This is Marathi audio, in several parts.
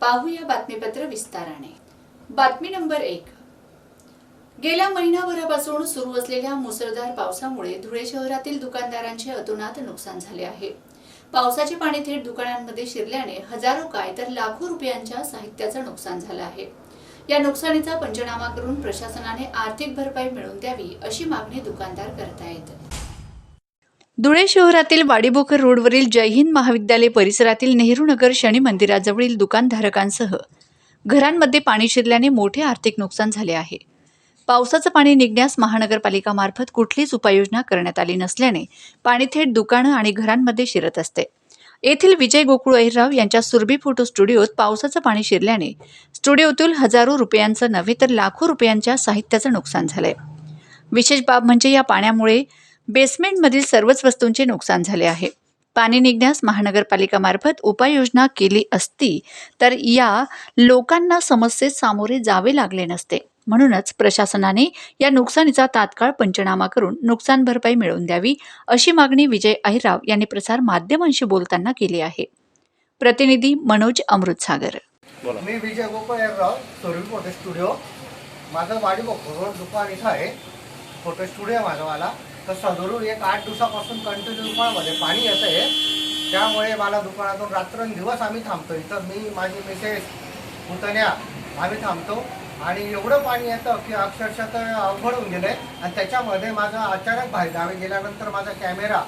पाहूया बातमीपत्र विस्ताराने. बातमी नंबर एक. गेल्या महिनाभरापासून सुरू असलेल्या मुसळधार पावसामुळे धुळे शहरातील दुकानदारांचे अतोनात नुकसान झाले आहे. पावसाचे पाणी थेट दुकानांमध्ये शिरल्याने हजारो काय तर लाखो रुपयांच्या साहित्याचं नुकसान झालं आहे. या नुकसानीचा पंचनामा करून प्रशासनाने आर्थिक भरपाई मिळवून द्यावी अशी मागणी दुकानदार करतायत. धुळे शहरातील वाडीभोकर रोडवरील जय हिंद महाविद्यालय परिसरातील नेहरू नगर शनी मंदिराजवळील दुकानधारकांसह घरांमध्ये पाणी शिरल्याने मोठे आर्थिक नुकसान झाले आहे. पावसाचं पाणी निघण्यास महानगरपालिकामार्फत कुठलीच उपाययोजना करण्यात आली नसल्याने पाणी थेट दुकानं आणि घरांमध्ये शिरत असते. येथील विजय गोकुळ अहिरराव यांच्या सुरभी फोटो स्टुडिओत पावसाचं पाणी शिरल्याने स्टुडिओतील हजारो रुपयांचं नव्हे तर लाखो रुपयांच्या साहित्याचं नुकसान झालंय. विशेष बाब म्हणजे या पाण्यामुळे बेसमेंटमधील सर्वच वस्तूंचे नुकसान झाले आहे. पाणी निघण्यास महानगरपालिकामार्फत उपाययोजना केली असती तर या लोकांना समस्येत सामोरे जावे लागले नसते. म्हणूनच प्रशासनाने या नुकसानीचा तात्काळ पंचनामा करून नुकसान भरपाई मिळवून द्यावी अशी मागणी विजय अहिराव यांनी प्रसार माध्यमांशी बोलताना केली आहे. प्रतिनिधी मनोज अमृतसागर. मी विजय गोपाळ राव सोरवी फोटो स्टुडिओ. माझं वाडी दुकान इथं आहे. फोटो स्टुडिओ माझावाला तर सदरून एक आठ दिवसापासून कंटिन्यू दुकानामध्ये पाणी येतं आहे त्यामुळे मला दुकानातून रात्रंदिवस आम्ही थांबतो. इथं मी माझी मिसेस पुतण्या आम्ही थांबतो. आणि एवढं पाणी येतं की अक्षरशः तर अवघड होऊन गेलं आहे आणि त्याच्यामध्ये माझा अचानक भाई गावी गेल्यानंतर माझा कॅमेरा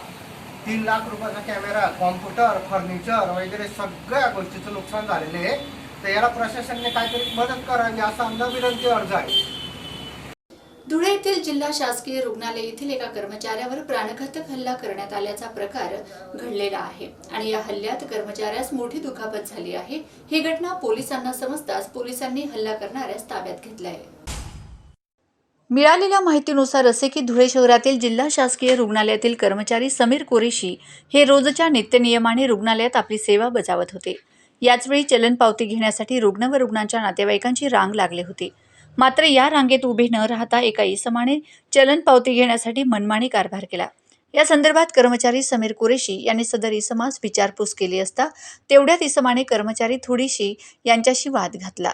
तीन लाख रुपयाचा कॅमेरा कॉम्प्युटर फर्निचर वगैरे सगळ्या गोष्टीचं नुकसान झालेलं आहे. तर याला प्रशासनाने काहीतरी मदत करावी असा आमचा विनंती अर्ज आहे. धुळे येथील जिल्हा शासकीय रुग्णालय येथील एका कर्मचाऱ्यावर प्राणघातक हल्ला करण्यात आल्याचा प्रकार घडलेला आहे. आणि या हल्ल्यात कर्मचाऱ्यास मोठी दुखापत झाली आहे. ही घटना पोलिसांना समजताच पोलिसांनी हल्ला करणाऱ्यास ताब्यात घेतला आहे मिळालेल्या माहितीनुसार असे की धुळे शहरातील जिल्हा शासकीय रुग्णालयातील कर्मचारी समीर कुरेशी हे रोजच्या नित्यनियमाने रुग्णालयात आपली सेवा बजावत होते. याचवेळी चलन पावती घेण्यासाठी रुग्ण व रुग्णांच्या नातेवाईकांची रांग लागली होती. मात्र या रांगेत उभे न राहता एका इसमाने चलन पावती घेण्यासाठी मनमानी कारभार केला. या संदर्भात कर्मचारी समीर कुरेशी यांनी सदर इसमास विचारपूस केली असता तेवढ्यात इसमाने कर्मचारी थोडीशी यांच्याशी वाद घातला.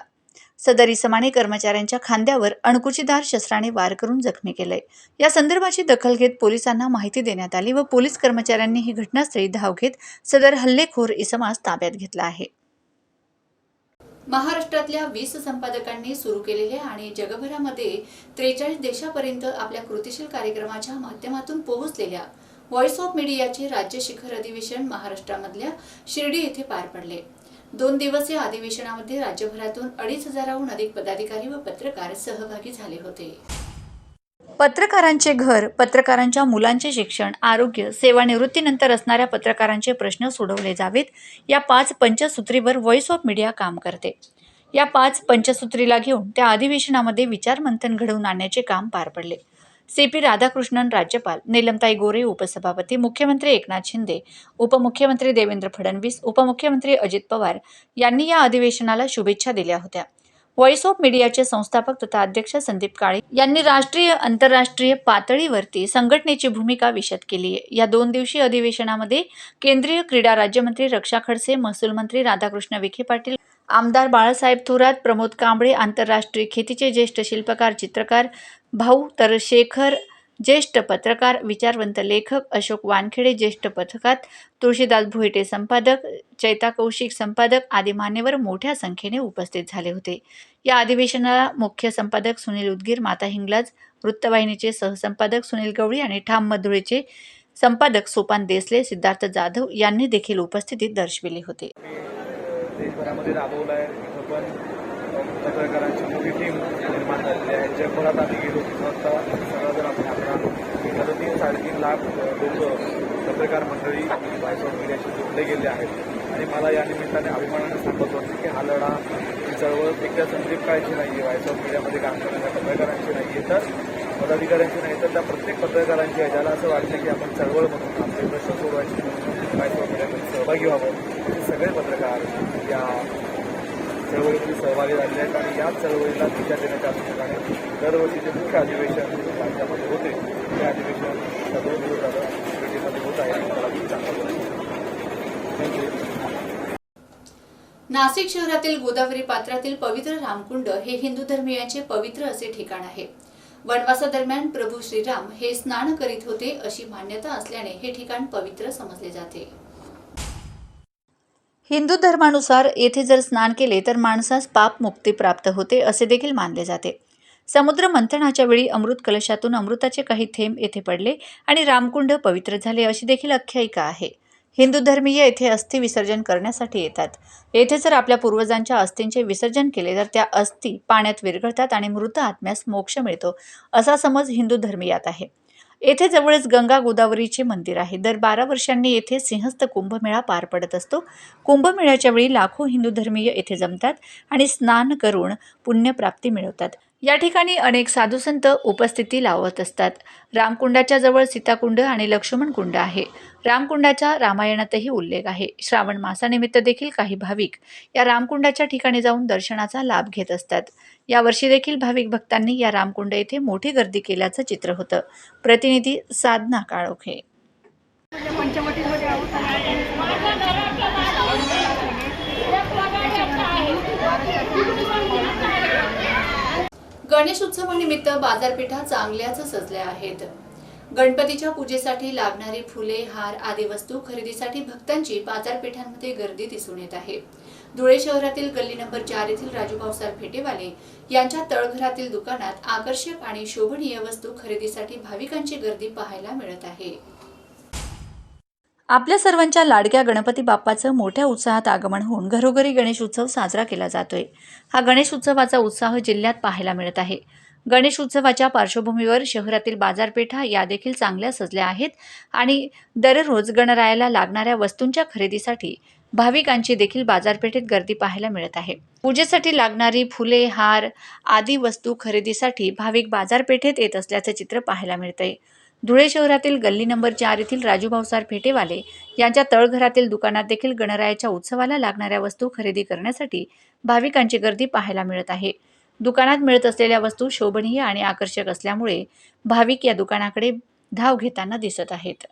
सदर इसमाने कर्मचाऱ्यांच्या खांद्यावर अणकुचीदार शस्त्राने वार करून जखमी केलंय या संदर्भाची दखल घेत पोलिसांना माहिती देण्यात आली व पोलीस कर्मचाऱ्यांनी ही घटनास्थळी धाव घेत सदर हल्लेखोर इसमास ताब्यात घेतला आहे. महाराष्ट्रातल्या वीस संपादकांनी सुरू केलेले आणि जगभरामध्ये त्रेचाळीस देशापर्यंत आपल्या कृतिशील कार्यक्रमाच्या माध्यमातून पोहोचलेल्या व्हॉइस ऑफ मीडियाचे राज्य शिखर अधिवेशन महाराष्ट्रामधल्या शिर्डी येथे पार पडले. दोन दिवसीय अधिवेशनामध्ये राज्यभरातून अडीच हजाराहून अधिक पदाधिकारी व पत्रकार सहभागी झाले होते. पत्रकारांचे घर पत्रकारांच्या मुलांचे शिक्षण आरोग्य सेवानिवृत्तीनंतर असणाऱ्या पत्रकारांचे प्रश्न सोडवले जावेत. या पाच पंचसूत्रीवर व्हॉइस ऑफ मीडिया काम करते. या पाच पंचसूत्रीला घेऊन त्या अधिवेशनामध्ये विचारमंथन घडवून आणण्याचे काम पार पडले. सी पी राधाकृष्णन राज्यपाल नीलमताई गोरे उपसभापती मुख्यमंत्री एकनाथ शिंदे उपमुख्यमंत्री देवेंद्र फडणवीस उपमुख्यमंत्री अजित पवार यांनी या अधिवेशनाला शुभेच्छा दिल्या होत्या. व्हॉइस ऑफ मीडियाचे संस्थापक तथा अध्यक्ष संदीप काळे यांनी राष्ट्रीय आंतरराष्ट्रीय पातळीवरती संघटनेची भूमिका विशद केली. आहे या दोन दिवसीय अधिवेशनामध्ये केंद्रीय क्रीडा राज्यमंत्री रक्षा खडसे महसूल मंत्री राधाकृष्ण विखे पाटील आमदार बाळासाहेब थोरात प्रमोद कांबळे आंतरराष्ट्रीय खेतीचे ज्येष्ठ शिल्पकार चित्रकार भाऊ तर शेखर ज्येष्ठ पत्रकार विचारवंत लेखक अशोक वानखेडे ज्येष्ठ पत्रकार तुळशीदास भोईटे संपादक चैता कौशिक संपादक आदी मान्यवर मोठ्या संख्येने उपस्थित झाले होते. या अधिवेशनाला मुख्य संपादक सुनील उदगीर माता हिंगलाज वृत्तवाहिनीचे सहसंपादक सुनील गवळी आणि ठाम मधुळेचे संपादक सोपान देसले सिद्धार्थ जाधव यांनी देखील उपस्थिती दर्शविली होती. पत्रकारांची मोठी टीम निर्माण झालेली आहे. जगभरात आम्ही गेलो तिथं आता सगळं जर आपण साडेतीन साडेतीन लाख लोक पत्रकार मंडळी व्हॉइस ऑफ मीडियाशी जोडले गेले आहेत. आणि मला या निमित्ताने अभिमानाने सांगत होते की हा लढा ही चळवळ एकट्या संदीप म्हणजे काळची नाही आहे व्हॉइस ऑफ मीडियामध्ये काम करणाऱ्या पत्रकारांची नाही आहे तर पदाधिकाऱ्यांची नाही तर त्या प्रत्येक पत्रकारांची आहे. ज्याला असं वाटतं की आपण चळवळ म्हणून आपले प्रश्न सोडवायचे म्हणून ऑफ मीडियामध्ये सहभागी व्हावं. हे सगळे पत्रकार या चळवळीमध्ये सहभागी झाले आहेत आणि या चळवळीला दिशा देण्याच्या अनुषंगाने दरवर्षीचे मुख्य अधिवेशन राज्यामध्ये होते ते अधिवेशन दोन दिवस झालं शिर्डीमध्ये होत आहे आणि मला खूप चांगलं वाटतं. नाशिक शहरातील गोदावरी पात्रातील पवित्र रामकुंड हे हिंदू धर्मियांचे पवित्र असे ठिकाण आहे. वनवासादरम्यान प्रभू श्रीराम हे स्नान करीत होते अशी मान्यता असल्याने हे ठिकाण पवित्र समजले जाते. हिंदू धर्मानुसार येथे जर स्नान केले तर माणसास पाप मुक्ती प्राप्त होते असे देखील मानले जाते. समुद्र मंथनाच्या वेळी अमृत कलशातून अमृताचे काही थेंब येथे पडले आणि रामकुंड पवित्र झाले अशी देखील आख्यायिका आहे. हिंदू धर्मीय येथे अस्थि विसर्जन करण्यासाठी येतात. येथे जर आपल्या पूर्वजांच्या अस्थींचे विसर्जन केले तर त्या अस्थी पाण्यात विरघळतात आणि मृत आत्म्यास मोक्ष मिळतो असा समज हिंदू धर्मीयात आहे. येथे जवळच गंगा गोदावरीचे मंदिर आहे. दर बारा वर्षांनी येथे सिंहस्थ कुंभमेळा पार पडत असतो. कुंभमेळ्याच्या वेळी लाखो हिंदू धर्मीय येथे जमतात आणि स्नान करून पुण्यप्राप्ती मिळवतात. या ठिकाणी अनेक साधुसंत उपस्थिती लावत असतात. रामकुंडाच्या जवळ सीताकुंड आणि लक्ष्मण कुंड आहे. रामकुंडाच्या रामायणातही उल्लेख आहे. श्रावण मासानिमित्त देखील काही भाविक या रामकुंडाच्या ठिकाणी जाऊन दर्शनाचा लाभ घेत असतात. यावर्षी देखील भाविक भक्तांनी या रामकुंड येथे मोठी गर्दी केल्याचं चित्र होतं. प्रतिनिधी साधना काळोखे. गणेश उत्सवानिमित्त बाजारपेठा चांगल्याच सजल्या आहेत. गणपतीच्या पूजेसाठी लागणारी फुले हार आदी वस्तू खरेदीसाठी भक्तांची बाजारपेठांमध्ये गर्दी दिसून येत आहे. धुळे शहरातील गल्ली नंबर चार येथील राजूभाऊसार फेटेवाले यांच्या तळघरातील दुकानात आकर्षक आणि शोभनीय वस्तू खरेदीसाठी भाविकांची गर्दी पाहायला मिळत आहे. आपल्या सर्वांच्या लाडक्या गणपती बाप्पाचं मोठ्या उत्साहात आगमन होऊन घरोघरी गणेश उत्सव साजरा केला जातोय. हा गणेश उत्सवाचा उत्साह जिल्ह्यात पाहायला मिळत आहे. गणेश उत्सवाच्या पार्श्वभूमीवर शहरातील बाजारपेठा या देखील चांगल्या सजल्या आहेत आणि दररोज गणरायाला लागणाऱ्या वस्तूंच्या खरेदीसाठी भाविकांची देखील बाजारपेठेत गर्दी पाहायला मिळत आहे. पूजेसाठी लागणारी फुले हार आदी वस्तू खरेदीसाठी भाविक बाजारपेठेत येत असल्याचं चित्र पाहायला मिळतंय. धुळे शहरातील गल्ली नंबर चार येथील राजूभाऊसार फेटेवाले यांच्या तळघरातील दुकानात देखील गणरायाच्या उत्सवाला लागणाऱ्या वस्तू खरेदी करण्यासाठी भाविकांची गर्दी पाहायला मिळत आहे. दुकानात मिळत असलेल्या वस्तू शोभनीय आणि आकर्षक असल्यामुळे भाविक या दुकानाकडे धाव घेताना दिसत आहेत.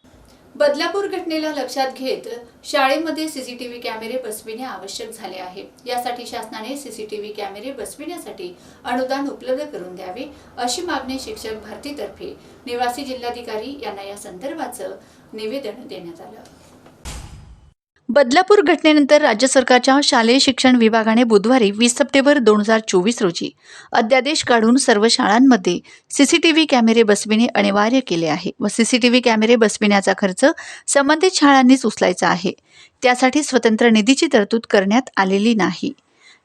बदलापूर घटनेला लक्षात घेत शाळेमध्ये सीसीटीव्ही कॅमेरे बसविणे आवश्यक झाले आहे. यासाठी शासनाने सीसीटीव्ही कॅमेरे बसविण्यासाठी अनुदान उपलब्ध करून द्यावे अशी मागणी शिक्षक भारतीतर्फे निवासी जिल्हाधिकारी यांना या संदर्भाचं निवेदन देण्यात आलं. बदलापूर घटनेनंतर राज्य सरकारच्या शालेय शिक्षण विभागाने बुधवारी वीस सप्टेंबर दोन हजार चोवीस रोजी अध्यादेश काढून सर्व शाळांमध्ये सीसीटीव्ही कॅमेरे बसविणे अनिवार्य केले आहे व सीसीटीव्ही कॅमेरे बसविण्याचा खर्च संबंधित शाळांनीच उचलायचा आहे. त्यासाठी स्वतंत्र निधीची तरतूद करण्यात आलेली नाही.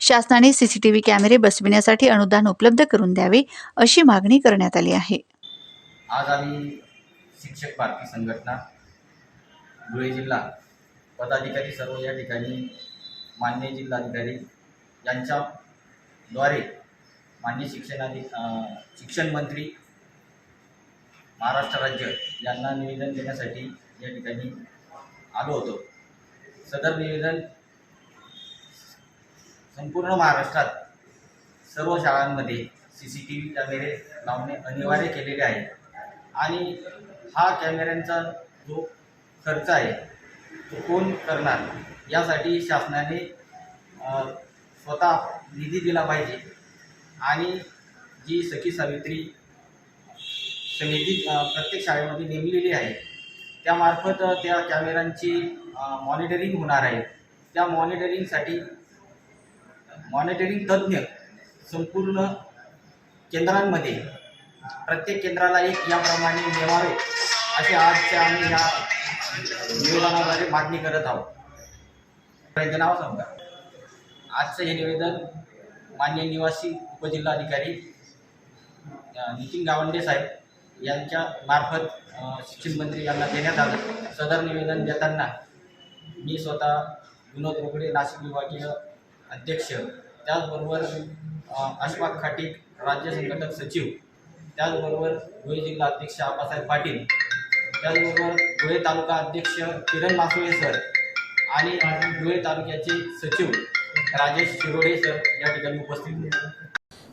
शासनाने सीसीटीव्ही कॅमेरे बसविण्यासाठी अनुदान उपलब्ध करून द्यावे अशी मागणी करण्यात आली आहे. आज आम्ही शिक्षक भारती संघटना धुळे जिल्हा पदाधिकारी सर्व या ठिकाणी मान्य जिल्हाधिकारी यांच्याद्वारे मान्य शिक्षणाधि शिक्षण मंत्री महाराष्ट्र राज्य यांना निवेदन देण्यासाठी या ठिकाणी आलो होतो. सदर निवेदन संपूर्ण महाराष्ट्रात सर्व शाळांमध्ये सी सी टी व्ही कॅमेरे लावणे अनिवार्य केलेले आहे. आणि हा कॅमेऱ्यांचा जो खर्च आहे कोण करणार? यासाठी शासनाने स्वतः निधी दिला पाहिजे. आणि जी सखी सावित्री समिती प्रत्येक शाळेमध्ये नेमलेली आहे त्यामार्फत त्या कॅमेऱ्यांची मॉनिटरिंग होणार आहे. त्या मॉनिटरिंगसाठी मॉनिटरिंग तज्ज्ञ संपूर्ण केंद्रांमध्ये प्रत्येक केंद्राला एक याप्रमाणे नेमावे असे आजच्या आम्ही या निवेदनाद्वारे मागणी करत आहोत. त्यांचं नाव सांगा. आजचं हे निवेदन मान्य निवासी उपजिल्हाधिकारी नितीन गावंडे साहेब यांच्या मार्फत शिक्षण मंत्री यांना देण्यात आलं. सदर निवेदन देताना मी स्वतः विनोद रोकडे नाशिक विभागीय अध्यक्ष त्याचबरोबर अशफाक खाटीक राज्य संघटक सचिव त्याचबरोबर धुळे जिल्हा अध्यक्ष आबासाहेब पाटील त्याचबरोबर धुळे तालुका अध्यक्ष किरण मासुळे सर आणि धुळे तालुक्याचे सचिव राजेश शिरोडे सर या ठिकाणी उपस्थित होते.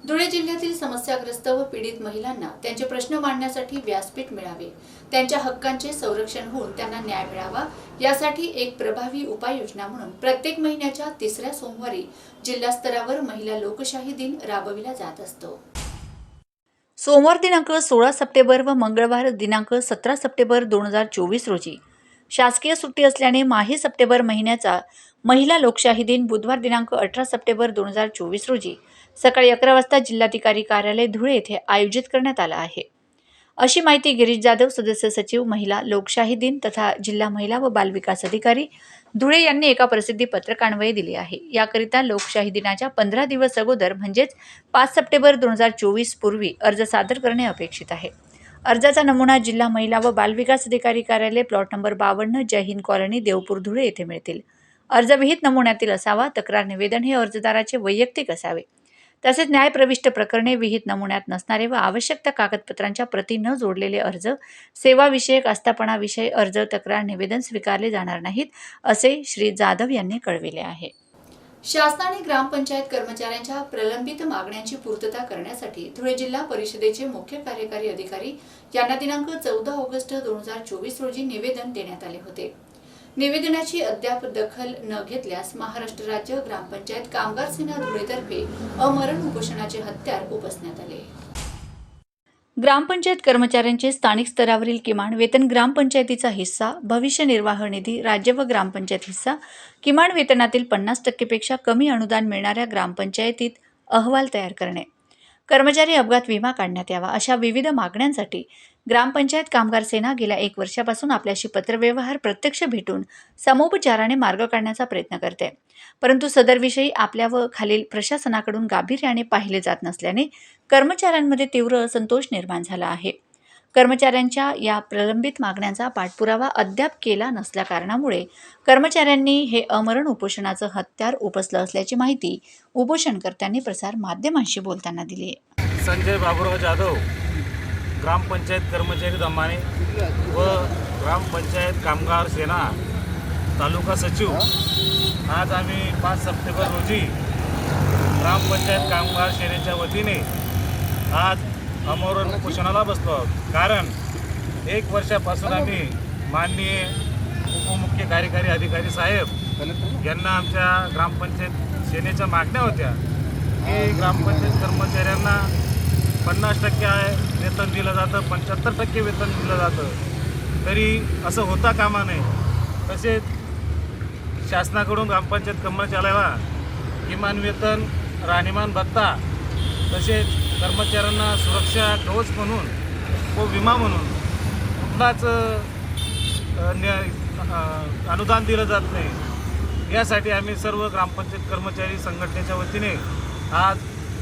धुळे जिल्ह्यातील समस्याग्रस्त व पीडित महिलांना त्यांचे प्रश्न मांडण्यासाठी व्यासपीठ मिळावे. त्यांच्या हक्कांचे संरक्षण होऊन त्यांना न्याय मिळावा. यासाठी एक प्रभावी उपाययोजना म्हणून प्रत्येक महिन्याच्या तिसऱ्या सोमवारी जिल्हा स्तरावर महिला लोकशाही दिन राबविला जात असतो. सोमवार दिनांक सोळा सप्टेंबर व मंगळवार दिनांक सतरा सप्टेंबर दोन हजार चोवीस रोजी. शासकीय सुट्टी असल्याने माही सप्टेंबर महिन्याचा महिला लोकशाही दिन बुधवार दिनांक अठरा सप्टेंबर दोन हजार चोवीस रोजी. सकाळी अकरा वाजता जिल्हाधिकारी कार्यालय धुळे येथे आयोजित करण्यात आला आहे. अशी माहिती गिरीश जाधव सदस्य सचिव महिला लोकशाही दिन तथा जिल्हा महिला व बालविकास अधिकारी धुळे यांनी एका प्रसिद्धी पत्रकान्वये दिली आहे. याकरिता लोकशाही दिनाच्या पंधरा दिवस अगोदर म्हणजेच पाच सप्टेंबर दोन हजार चोवीस पूर्वी अर्ज सादर करणे अपेक्षित आहे. अर्जाचा नमुना जिल्हा महिला व बालविकास अधिकारी कार्यालय प्लॉट नंबर बावन्न जय हिंद कॉलनी देवपूर धुळे येथे मिळतील. अर्जविहित नमुन्यातील असावा तक्रार निवेदन हे अर्जदाराचे वैयक्तिक असावे. तसेच न्यायप्रविष्ट प्रकरणे विहित नमुन्यात नसणारे व आवश्यक त्या कागदपत्रांच्या प्रती न जोडलेले अर्ज सेवाविषयक आस्थापनाविषयी अर्ज तक्रार निवेदन स्वीकारले जाणार नाहीत असे श्री जाधव यांनी कळविले आहे. शासनाने ग्रामपंचायत कर्मचाऱ्यांच्या प्रलंबित मागण्यांची पूर्तता करण्यासाठी धुळे जिल्हा परिषदेचे मुख्य कार्यकारी अधिकारी यांना दिनांक चौदा ऑगस्ट दोन हजार चोवीस रोजी निवेदन देण्यात आले होते. निवेदनाची अद्याप दखल न घेतल्यास महाराष्ट्र राज्य ग्रामपंचायत कामगार सेना धुळेतर्फे अमरण उपोषणाचे हत्यार उपसण्यात आले. ग्रामपंचायत कर्मचाऱ्यांचे स्थानिक स्तरावरील किमान वेतन ग्रामपंचायतीचा हिस्सा भविष्य निर्वाह निधी राज्य व ग्रामपंचायत हिस्सा किमान वेतनातील पन्नास टक्केपेक्षा कमी अनुदान मिळणाऱ्या ग्रामपंचायतीत अहवाल तयार करणे. कर्मचारी अपघात विमा काढण्यात यावा अशा विविध मागण्यांसाठी ग्रामपंचायत कामगार सेना गेल्या एक वर्षापासून आपल्याशी पत्रव्यवहार प्रत्यक्ष भेटून समोपचाराने मार्ग काढण्याचा प्रयत्न करते. परंतु सदरविषयी आपल्या व खालील प्रशासनाकडून गांभीर्याने पाहिले जात नसल्याने कर्मचाऱ्यांमध्ये तीव्र असंतोष निर्माण झाला आहे. कर्मचाऱ्यांच्या या प्रलंबित मागण्यांचा पाठपुरावा अद्याप केला नसल्या कारणामुळे कर्मचाऱ्यांनी हे अमरण उपोषणाचं हत्यार उपसलं असल्याची माहिती उपोषणकर्त्यांनी प्रसार माध्यमांशी बोलताना दिली आहे. संजय बाबुराव जाधव ग्रामपंचायत कर्मचारी दमाने व ग्रामपंचायत कामगार सेना तालुका सचिव. आज आम्ही पाच सप्टेंबर रोजी ग्रामपंचायत कामगार सेनेच्या वतीने आज अमरण उपोषणाला बसलो आहोत. कारण एक वर्षापासून आम्ही माननीय उपमुख्य कार्यकारी अधिकारी साहेब यांना आमच्या ग्रामपंचायत सेनेच्या मागण्या होत्या. की ग्रामपंचायत कर्मचाऱ्यांना पन्नास टक्के आहे वेतन दिलं जातं पंच्याहत्तर टक्के वेतन दिलं जातं. तरी असं होता कामा नये. तसेच शासनाकडून ग्रामपंचायत कर्मचाऱ्याला किमान वेतन राहणीमान भत्ता तसेच कर्मचाऱ्यांना सुरक्षा कवच म्हणून व विमा म्हणून कुठलाच अनुदान दिलं जात नाही. यासाठी आम्ही सर्व ग्रामपंचायत कर्मचारी संघटनेच्या वतीने आज